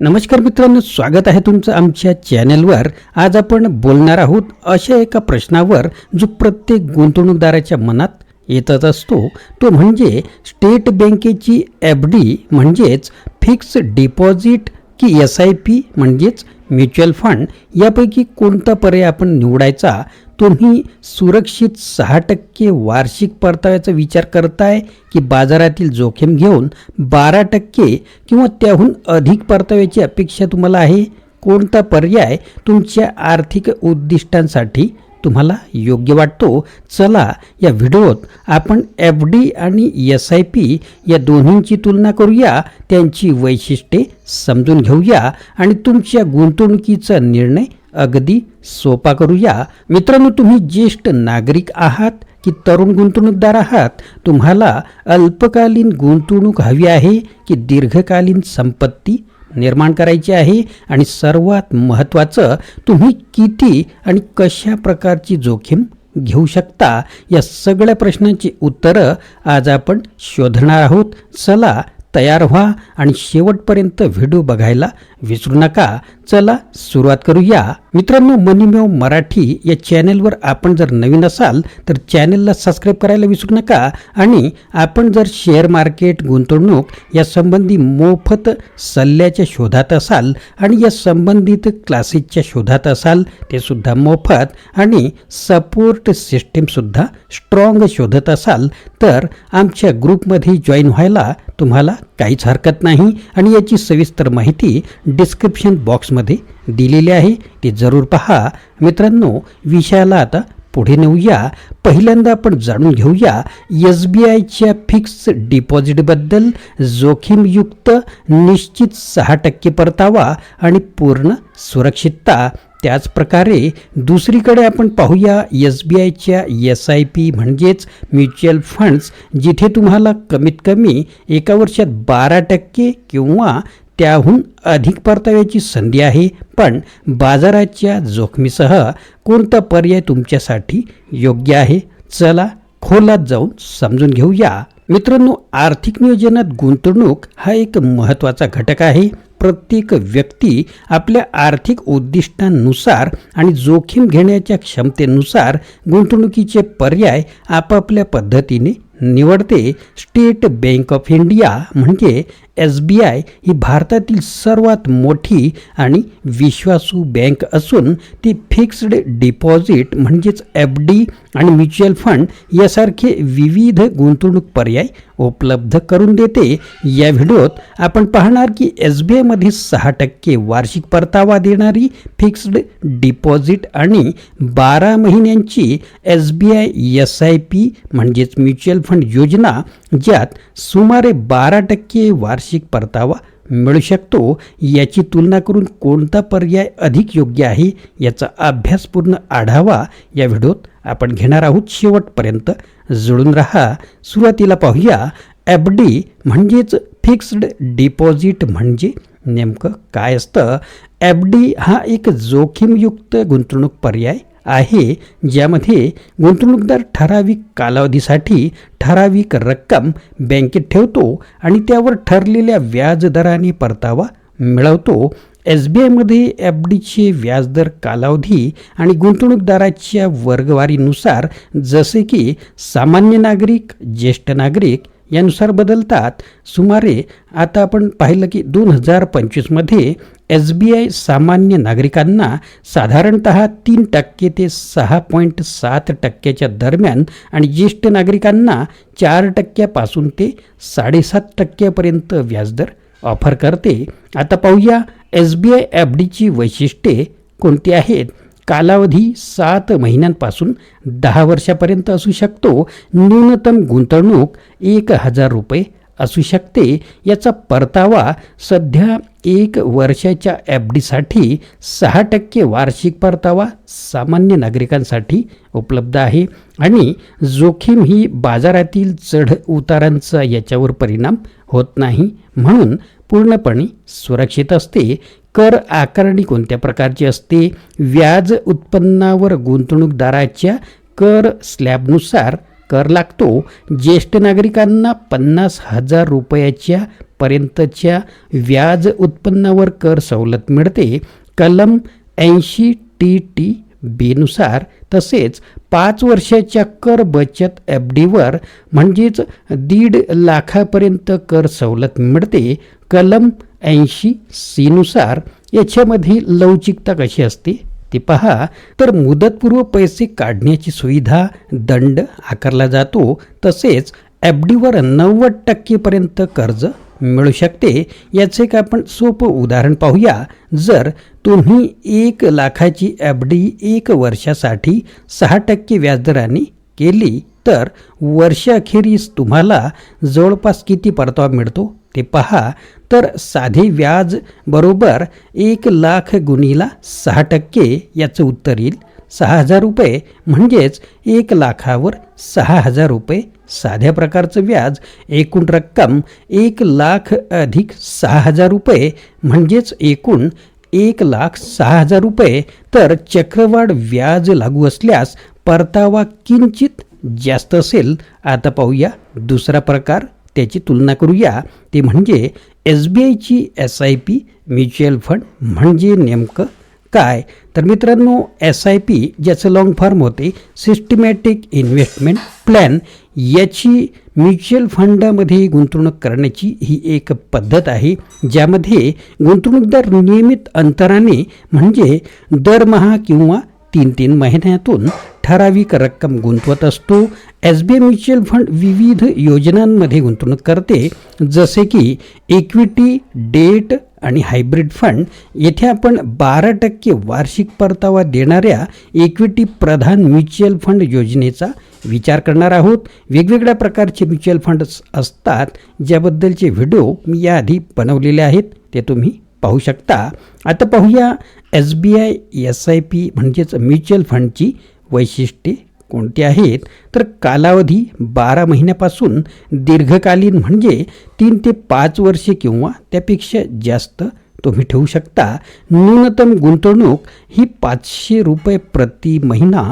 नमस्कार मित्रांनो स्वागत आहे तुमचं आमच्या चॅनलवर. आज आपण बोलणार आहोत अशा एका प्रश्नावर जो प्रत्येक गुंतवणूकदाराच्या मनात येतच असतो. तो म्हणजे स्टेट बँकेची एफ डी म्हणजेच फिक्स डिपॉझिट की एस आय पी म्हणजेच म्युच्युअल फंड यापैकी कोणता पर्याय आपण निवडायचा? तुम्ही सुरक्षित सहा टक्के वार्षिक परताव्याचा विचार करताय की बाजारातील जोखीम घेऊन बारा टक्के किंवा त्याहून अधिक परताव्याची अपेक्षा तुम्हाला आहे? कोणता पर्याय तुमच्या आर्थिक उद्दिष्टांसाठी तुम्हाला योग्य वाटतो? चला या व्हिडिओत आपण एफ डी आणि एस आय पी या दोन्हींची तुलना करूया त्यांची वैशिष्ट्ये समजून घेऊया आणि तुमच्या गुंतवणुकीचा निर्णय अगदी सोपा करूया. मित्रांनो तुम्ही ज्येष्ठ नागरिक आहात की तरुण गुंतवणूकदार आहात तुम्हाला अल्पकालीन गुंतवणूक हवी आहे की दीर्घकालीन संपत्ती निर्माण करायची आहे? आणि सर्वात महत्त्वाचं तुम्ही किती आणि कशा प्रकारची जोखीम घेऊ शकता? या सगळ्या प्रश्नांची उत्तरं आज आपण शोधणार आहोत. चला तयार व्हा आणि शेवटपर्यंत व्हिडिओ बघायला विसरू नका. चला सुरुवात करूया. मित्रांनो मनीमेव मराठी या चॅनेलवर आपण जर नवीन असाल तर चॅनेलला सबस्क्राईब करायला विसरू नका आणि आपण जर शेअर मार्केट गुंतवणूक या संबंधी मोफत सल्ल्याच्या शोधात असाल आणि या संबंधित क्लासेसच्या शोधात असाल ते सुद्धा मोफत आणि सपोर्ट सिस्टीमसुद्धा स्ट्रॉंग शोधत असाल तर आमच्या ग्रुपमध्ये जॉईन व्हायला तुम्हाला काहीच हरकत नाही आणि याची सविस्तर माहिती डिस्क्रिप्शन बॉक्समध्ये दिलेली आहे. ती जरूर पहा. मित्रांनो विषयाला आता पुढे नेऊया. पहिल्यांदा आपण जाणून घेऊया एस बी आयच्या फिक्स डिपॉझिटबद्दल. जोखीमयुक्त निश्चित सहा टक्के परतावा आणि पूर्ण सुरक्षितता. त्याचप्रकारे दुसरीकडे आपण पाहूया एस बी आयच्या एस आय पी म्हणजेच म्युच्युअल फंड्स जिथे तुम्हाला कमीत कमी एका वर्षात बारा टक्के किंवा त्याहून अधिक परताव्याची संधी आहे. पण बाजाराच्या जोखमीसह कोणता पर्याय तुमच्यासाठी योग्य आहे? चला खोलात जाऊन समजून घेऊया. मित्रांनो आर्थिक नियोजनात गुंतवणूक हा एक महत्त्वाचा घटक आहे. प्रत्येक व्यक्ती आपल्या आर्थिक उद्दिष्टांनुसार आणि जोखीम घेण्याच्या क्षमतेनुसार गुंतवणुकीचे पर्याय आपापल्या पद्धतीने निवडते. स्टेट बँक ऑफ इंडिया म्हणजे एस बी आय ही भारतातील सर्वात मोठी आणि विश्वासू बँक असून ती फिक्स्ड डिपॉझिट म्हणजेच एफ डी आणि म्युच्युअल फंड यासारखे विविध गुंतवणूक पर्याय उपलब्ध करून देते. या व्हिडिओत आपण पाहणार की एस बी आयमध्ये सहा टक्के वार्षिक परतावा देणारी फिक्स्ड डिपॉझिट आणि बारा महिन्यांची S B I S I P म्हणजेच म्युच्युअल फंड योजना ज्यात सुमारे बारा टक्के वार्षिक परतावा मिळू शकतो. याची तुलना करून कोणता पर्याय अधिक योग्य आहे याचा अभ्यासपूर्ण आढावा या व्हिडिओत आपण घेणार आहोत. शेवटपर्यंत जुळून राहा. सुरुवातीला पाहूया. एफ डी म्हणजेच फिक्स्ड डिपॉझिट म्हणजे नेमकं काय असतं? एफ डी हा एक जोखीमयुक्त गुंतवणूक पर्याय आहे ज्यामध्ये गुंतवणूकदार ठराविक कालावधीसाठी ठराविक रक्कम बँकेत ठेवतो आणि त्यावर ठरलेल्या व्याजदराने परतावा मिळवतो. एस बी आयमध्ये एफ डीचे व्याजदर कालावधी आणि गुंतवणूकदाराच्या वर्गवारीनुसार जसे की सामान्य नागरिक ज्येष्ठ नागरिक यानुसार बदलतात. सुमारे आता आपण पाहिलं की दोन हजार पंचवीसमध्ये एस बी आय सामान्य नागरिकांना साधारणत तीन टक्के ते सहा पॉईंट सात टक्क्याच्या दरम्यान आणि ज्येष्ठ नागरिकांना चार टक्क्यापासून ते साडेसात टक्क्यापर्यंत व्याजदर ऑफर करते. आता पाहूया एस बी आय एफ डीची वैशिष्ट्ये कोणती आहेत? कालावधी सात महिन्यांपासून दहा वर्षापर्यंत असू शकतो. न्यूनतम गुंतवणूक एक हजार रुपये असू शकते. याचा परतावा सध्या एक वर्षाच्या एफ डीसाठी सहा टक्के वार्षिक परतावा सामान्य नागरिकांसाठी उपलब्ध आहे आणि जोखीम ही बाजारातील चढ उतारांचा याच्यावर परिणाम होत नाही. म्हणून पूर्णपणे सुरक्षित असते. कर आकारणी कोणत्या प्रकारची असते? व्याज उत्पन्नावर गुंतवणूकदाराच्या कर स्लॅबनुसार कर लागतो. ज्येष्ठ नागरिकांना पन्नास हजार रुपयाच्या पर्यंतच्या व्याज उत्पन्नावर कर सवलत मिळते. कलम ऐंशी टी टी बीनुसार तसेच पाच वर्षाच्या कर बचत एफ डीवर म्हणजेच दीड लाखापर्यंत कर सवलत मिळते. कलम ऐंशी सीनुसार याच्यामध्ये लवचिकता कशी असते? ते पहा. तर मुदतपूर्व पैसे काढण्याची सुविधा दंड आकारला जातो. तसेच एफ डीवर नव्वद टक्केपर्यंत कर्ज मिळू शकते. याचे एक आपण सोपं उदाहरण पाहूया. जर तुम्ही एक लाखाची एफ डी एक वर्षासाठी सहा टक्के व्याजदराने केली तर वर्षाखेरीस तुम्हाला जवळपास किती परतावा मिळतो? ते पहा. तर साधे व्याज बरोबर एक लाख गुणीला सहा टक्के याचं उत्तर येईल. सहा हजार रुपये म्हणजेच एक लाखावर सहा हजार रुपये. साध्या प्रकारचं व्याज एकूण रक्कम एक लाख अधिक सहा हजार रुपये म्हणजेच एकूण एक लाख सहा हजार रुपये. तर चक्रवाढ व्याज लागू असल्यास परतावा किंचित जास्त असेल. आता पाहूया दुसरा प्रकार. त्याची तुलना करूया. ते म्हणजे एस बी आयची S I P mutual fund म्हणजे नेमकं काय? तर मित्रांनो एस आय पी ज्याचं लॉंग फॉर्म होते सिस्टमॅटिक इन्व्हेस्टमेंट प्लॅन याची म्युच्युअल फंडामध्ये गुंतवणूक करण्याची ही एक पद्धत आहे ज्यामध्ये गुंतवणूकदार नियमित अंतराने म्हणजे दरमहा किंवा तीन तीन महिन्यातून ठराविक रक्कम गुंतवत असतो. S B I mutual fund विविध योजनांमध्ये गुंतवणूक करते. जसे की इक्विटी डेट आणि हायब्रिड फंड. येथे आपण बारा टक्के वार्षिक परतावा देणाऱ्या इक्विटी प्रधान म्युच्युअल फंड योजनेचा विचार करणार आहोत. वेगवेगळ्या प्रकारचे म्युच्युअल फंड्स असतात. ज्याबद्दलचे व्हिडिओ मी याआधी बनवलेले आहेत. ते तुम्ही पाहू शकता. आता पाहूया S B I S I P म्हणजेच म्युच्युअल फंडची वैशिष्ट्ये कोणती आहेत? तर कालावधी बारा महिन्यापासून दीर्घकालीन म्हणजे तीन ते पाच वर्षे किंवा त्यापेक्षा जास्त तुम्ही ठेवू शकता. न्यूनतम गुंतवणूक ही पाचशे रुपये प्रति महिना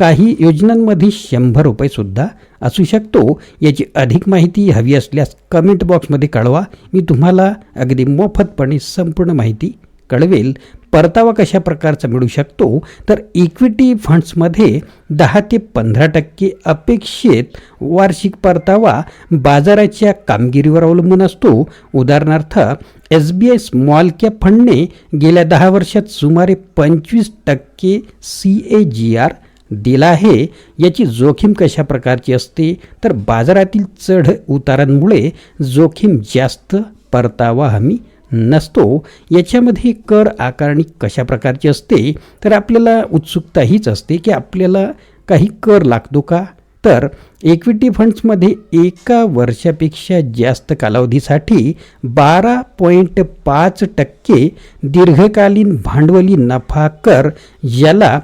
काही योजनांमध्ये शंभर रुपयेसुद्धा असू शकतो. याची अधिक माहिती हवी असल्यास कमेंट बॉक्समध्ये कळवा. मी तुम्हाला अगदी मोफतपणे संपूर्ण माहिती कळवेल. परतावा कशा प्रकारचा मिळू शकतो? तर इक्विटी फंड्समध्ये दहा ते पंधरा टक्के अपेक्षित वार्षिक परतावा बाजाराच्या कामगिरीवर अवलंबून असतो. उदाहरणार्थ S B I small cap फंडने गेल्या दहा वर्षात सुमारे पंचवीस टक्के सी ए जी आर दिला आहे याची जोखीम कशा प्रकारची असते? तर बाजारातील चढ उतारांमुळे जोखीम जास्त परतावा हमी नसतो. याच्यामध्ये कर आकारणी कशा प्रकारची असते? तर आपल्याला उत्सुकता हीच असते की आपल्याला काही कर लागतो का? तर इक्विटी फंड्समध्ये एका वर्षापेक्षा जास्त कालावधीसाठी बारा पॉईंट पाच टक्के दीर्घकालीन भांडवली नफा कर याला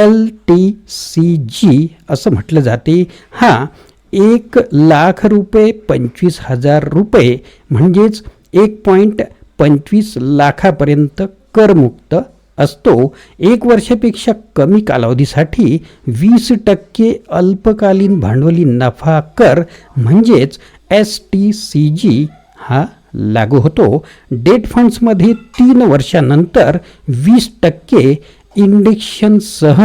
एल टी सी जी असं म्हटलं जाते. हा एक लाख रुपये पंचवीस हजार रुपये म्हणजेच एक पॉईंट पंचवीस लाखापर्यंत करमुक्त असतो. एक वर्षापेक्षा कमी कालावधीसाठी वीस टक्के अल्पकालीन भांडवली नफा कर म्हणजेच एस टी सी जी हा लागू होतो. डेट फंड्समध्ये तीन वर्षानंतर वीस टक्के इंडेक्शनसह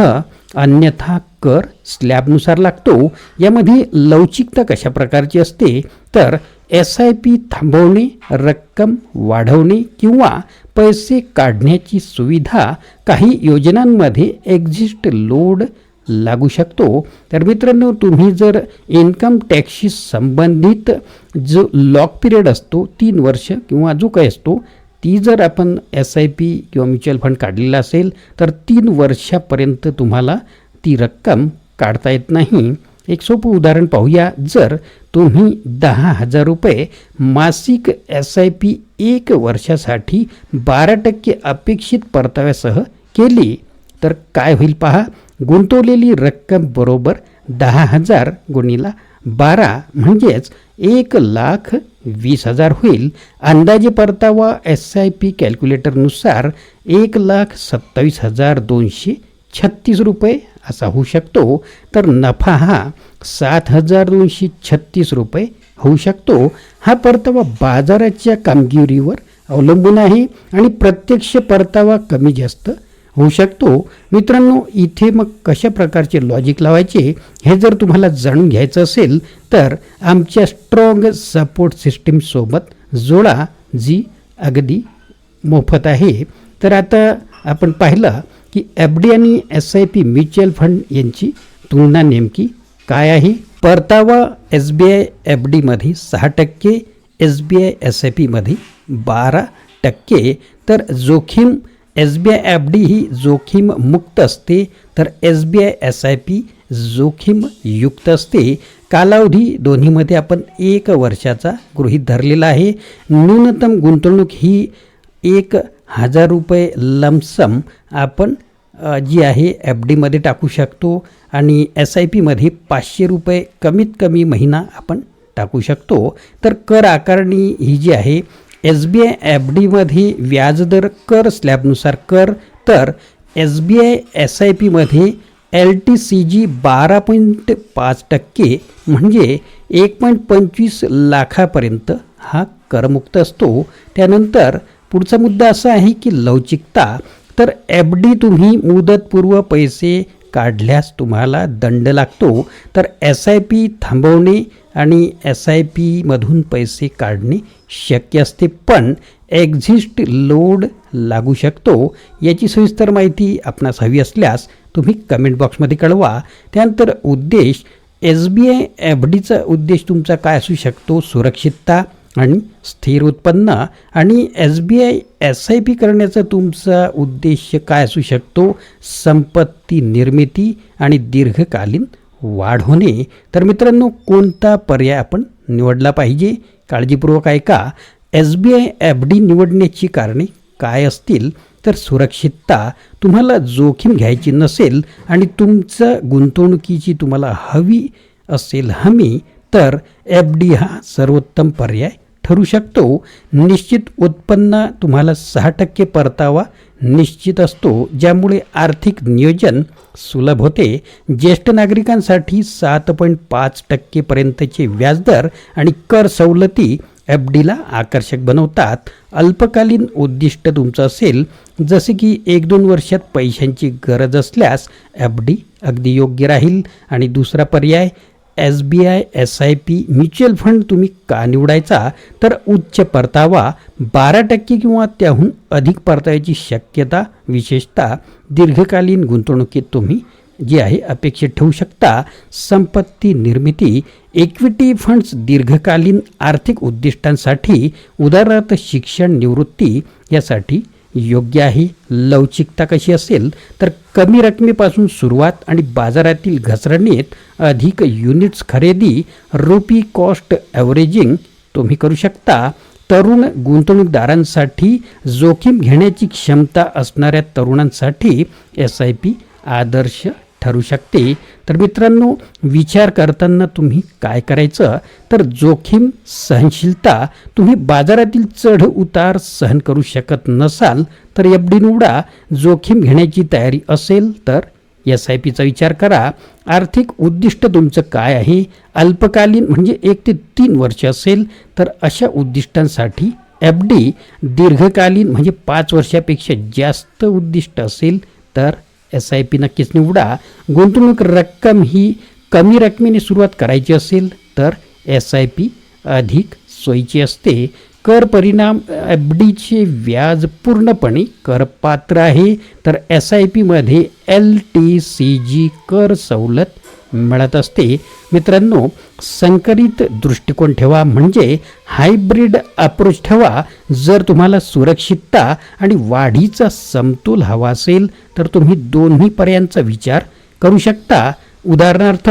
अन्यथा कर स्लॅबनुसार लागतो. यामध्ये लवचिकता कशा प्रकारची असते? तर एस आय पी थांबवणे रक्कम वाढवणे किंवा पैसे काढण्याची सुविधा काही योजनांमध्ये एक्झिस्ट लोड लागू शकतो. तर मित्रांनो तुम्ही जर इन्कम टॅक्सशी संबंधित जो लॉक पिरियड असतो तीन वर्ष किंवा जो काही असतो ती जर आपण एस आय पी किंवा म्युच्युअल फंड काढलेला असेल तर तीन वर्षापर्यंत तुम्हाला ती रक्कम काढता येत नाही. एक सोपं उदाहरण पाहूया. जर तुम्ही दहा हजार रुपये मासिक एस आय पी एक वर्षासाठी बारा टक्के अपेक्षित परताव्यासह केली तर काय होईल पहा. गुंतवलेली रक्कम बरोबर दहा हजार गुणीला बारा म्हणजेच एक लाख वीस हजार होईल. अंदाजे परतावा एस आय पी कॅल्क्युलेटरनुसार एक लाख सत्तावीस हजार दोनशे छत्तीस रुपये असा होऊ शकतो. तर नफा हा सात हजार दोनशे छत्तीस रुपये होऊ शकतो. हा परतावा बाजाराच्या कामगिरीवर अवलंबून आहे आणि प्रत्यक्ष परतावा कमी जास्त होऊ शकतो. मित्रांनो इथे मग कशा प्रकारचे लॉजिक लावायचे हे जर तुम्हाला जाणून घ्यायचं असेल तर आमच्या स्ट्रॉंग सपोर्ट सिस्टीमसोबत जोडा जी अगदी मोफत आहे. तर आता आपण पाहिलं की एफ डी आणि S I P mutual fund यांची तुलना नेमकी काय आहे? परतावा एस बी आय एफ डीमध्ये सहा टक्के S B I S I पीमध्ये बारा टक्के. तर जोखीम S B I F D ही जोखीम मुक्त असते तर S B I S I P जोखीम युक्त असते. कालावधी दोन्हीमध्ये आपण एक वर्षाचा गृहीत धरलेला आहे. न्यूनतम गुंतवणूक ही एक हजार रुपये लमसम आपण जी आहे एफ डीमध्ये टाकू शकतो आणि एस आय पीमध्ये पाचशे रुपये कमीत कमी महिना आपण टाकू शकतो. तर कर आकारणी ही जी आहे एस बी आय एफ डीमध्ये व्याजदर कर स्लॅबनुसार कर तर S B I S I पीमध्ये एल टी सी जी बारा पॉईंट पाच टक्के म्हणजे एक पॉईंट पंचवीस लाखापर्यंत हा करमुक्त असतो. त्यानंतर पुढचा मुद्दा असा आहे की लवचिकता तर एफ डी तुम्ही मुदतपूर्व पैसे काढल्यास तुम्हाला दंड लागतो. तर एस आय पी थांबवणे आणि एस आय पीमधून पैसे काढणे शक्य असते. पण एक्झिस्ट लोड लागू शकतो. याची सविस्तर माहिती आपणास हवी असल्यास तुम्ही कमेंट बॉक्समध्ये कळवा. त्यानंतर उद्देश एस बी आय एफ डीचा उद्देश तुमचा काय असू शकतो? सुरक्षितता आणि स्थिर उत्पन्न आणि S B I S I P करण्याचा तुमचा उद्देश काय असू शकतो? संपत्ती निर्मिती आणि दीर्घकालीन वाढ होणे. तर मित्रांनो कोणता पर्याय आपण निवडला पाहिजे? काळजीपूर्वक ऐका. S B I F D निवडण्याची कारणे काय असतील? तर सुरक्षितता तुम्हाला जोखीम घ्यायची नसेल आणि तुमचं गुंतवणुकीची तुम्हाला हवी असेल हमी तर एफ डी हा सर्वोत्तम पर्याय ठरू शकतो. निश्चित उत्पन्न तुम्हाला सहा टक्के परतावा निश्चित असतो ज्यामुळे आर्थिक नियोजन सुलभ होते. ज्येष्ठ नागरिकांसाठी सात पॉईंट पाच टक्केपर्यंतचे व्याजदर आणि कर सवलती एफ डीला आकर्षक बनवतात. अल्पकालीन उद्दिष्ट तुमचं असेल जसे की एक दोन वर्षात पैशांची गरज असल्यास एफ डी अगदी योग्य राहील. आणि दुसरा पर्याय S B I S I P mutual fund तुम्ही का निवडायचा? तर उच्च परतावा बारा टक्के किंवा त्याहून अधिक परताव्याची शक्यता विशेषतः दीर्घकालीन गुंतवणुकीत तुम्ही जी आहे अपेक्षित ठेवू शकता. संपत्ती निर्मिती इक्विटी फंड्स दीर्घकालीन आर्थिक उद्दिष्टांसाठी उदाहरणार्थ शिक्षण निवृत्ती यासाठी योग्य आहे लवचिकता कशी असेल तर कमी रकमेपासून सुरुवात आणि बाजारातील घसरणीत अधिक युनिट्स खरेदी रुपी कॉस्ट ॲव्हरेजिंग तुम्ही करू शकता. तरुण गुंतवणूकदारांसाठी जोखीम घेण्याची क्षमता असणाऱ्या तरुणांसाठी एस आय पी आदर्श ठरू शकते. तर मित्रांनो विचार करताना तुम्ही काय करायचं? तर जोखीम सहनशीलता तुम्ही बाजारातील चढ उतार सहन करू शकत नसाल तर एफ डी निवडा. जोखीम घेण्याची तयारी असेल तर एस आय पीचा विचार करा. आर्थिक उद्दिष्ट तुमचं काय आहे? अल्पकालीन म्हणजे एक ते तीन वर्ष असेल तर अशा उद्दिष्टांसाठी एफ डी दीर्घकालीन म्हणजे पाच वर्षापेक्षा जास्त उद्दिष्ट असेल तर एस आय पी नक्कीच निवडा. गुंतवणूक रक्कम ही कमी रकमेने सुरुवात करायची असेल तर एस आय पी अधिक सोयीची असते. कर परिणाम एफ डीचे व्याज पूर्णपणे करपात्र आहे. तर एस आय पीमध्ये एल टी सी जी कर सवलत मिळत असते मित्रांनो संकरित दृष्टिकोन ठेवा म्हणजे हायब्रिड अप्रोच ठेवा. जर तुम्हाला सुरक्षितता आणि वाढीचा समतोल हवा असेल तर तुम्ही दोन्ही पर्यायांचा विचार करू शकता. उदाहरणार्थ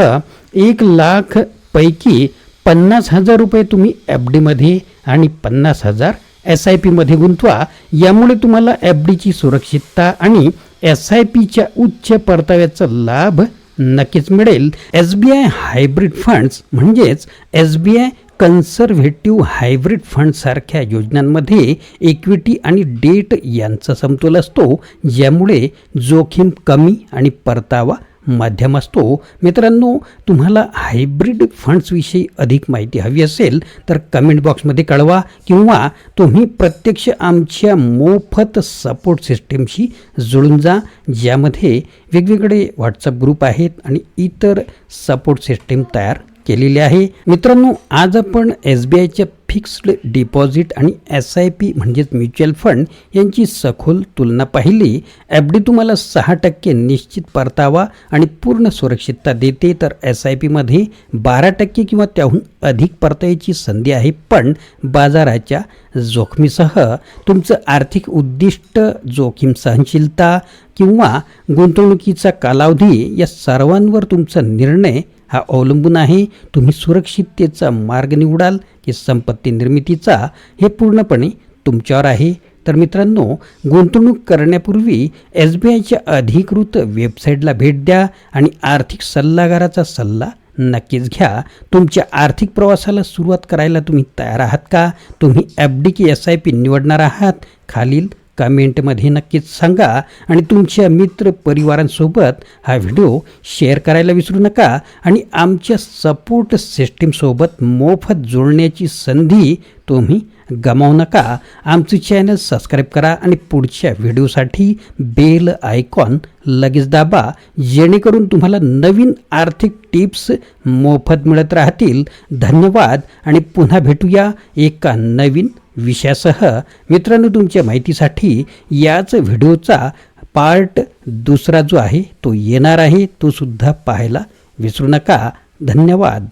एक लाख पैकी पन्नास हजार रुपये तुम्ही एफ डीमध्ये आणि पन्नास हजार एस आय पीमध्ये गुंतवा. यामुळे तुम्हाला एफ डीची सुरक्षितता आणि एस आय पीच्या उच्च परताव्याचा लाभ नक्कीच मिळेल. S B I hybrid funds म्हणजेच S B I conservative hybrid फंडसारख्या योजनांमध्ये इक्विटी आणि डेट यांचा समतोल असतो ज्यामुळे जोखीम कमी आणि परतावा माध्यम असतो. मित्रांनो तुम्हाला हायब्रिड फंड्सविषयी अधिक माहिती हवी असेल तर कमेंट बॉक्समध्ये कळवा किंवा तुम्ही प्रत्यक्ष आमच्या मोफत सपोर्ट सिस्टीमशी जुळून जा ज्यामध्ये वेगवेगळे व्हॉट्सअप ग्रुप आहेत आणि इतर सपोर्ट सिस्टीम तयार केलेली आहे. मित्रांनो आज आपण एस बी आयच्या फिक्स्ड डिपॉझिट आणि एस आय पी म्हणजेच म्युच्युअल फंड यांची सखोल तुलना पाहिली. एफ डी तुम्हाला सहा टक्के निश्चित परतावा आणि पूर्ण सुरक्षितता देते. तर एस आय पीमध्ये बारा टक्के किंवा त्याहून अधिक परताव्याची संधी आहे. पण बाजाराच्या जोखमीसह तुमचं आर्थिक उद्दिष्ट जोखीम सहनशीलता किंवा गुंतवणुकीचा कालावधी या सर्वांवर तुमचा निर्णय हा अवलंबून आहे. तुम्ही सुरक्षिततेचा मार्ग निवडाल. की संपत्ती निर्मितीचा हे पूर्णपणे तुमच्यावर आहे. तर मित्रांनो गुंतवणूक करण्यापूर्वी एस बी आयच्या अधिकृत वेबसाईटला भेट द्या आणि आर्थिक सल्लागाराचा सल्ला नक्कीच घ्या. तुमच्या आर्थिक प्रवासाला सुरुवात करायला तुम्ही तयार आहात का? तुम्ही एफ डी की एस आय पी निवडणार आहात? खालील कमेंटमध्ये नक्कीच सांगा आणि तुमच्या मित्र परिवारांसोबत हा व्हिडिओ शेअर करायला विसरू नका आणि आमच्या सपोर्ट सिस्टीमसोबत मोफत जोडण्याची संधी तुम्ही गमावू नका. आमचं चॅनल सबस्क्राईब करा आणि पुढच्या व्हिडिओसाठी बेल आयकॉन लगेच दाबा जेणेकरून तुम्हाला नवीन आर्थिक टिप्स मोफत मिळत राहतील. धन्यवाद आणि पुन्हा भेटूया एका नवीन विषयासह मित्रांनो तुमच्या माहितीसाठी याच व्हिडिओचा पार्ट दुसरा जो आहे तो येणार आहे तो सुद्धा पाहायला विसरू नका. धन्यवाद.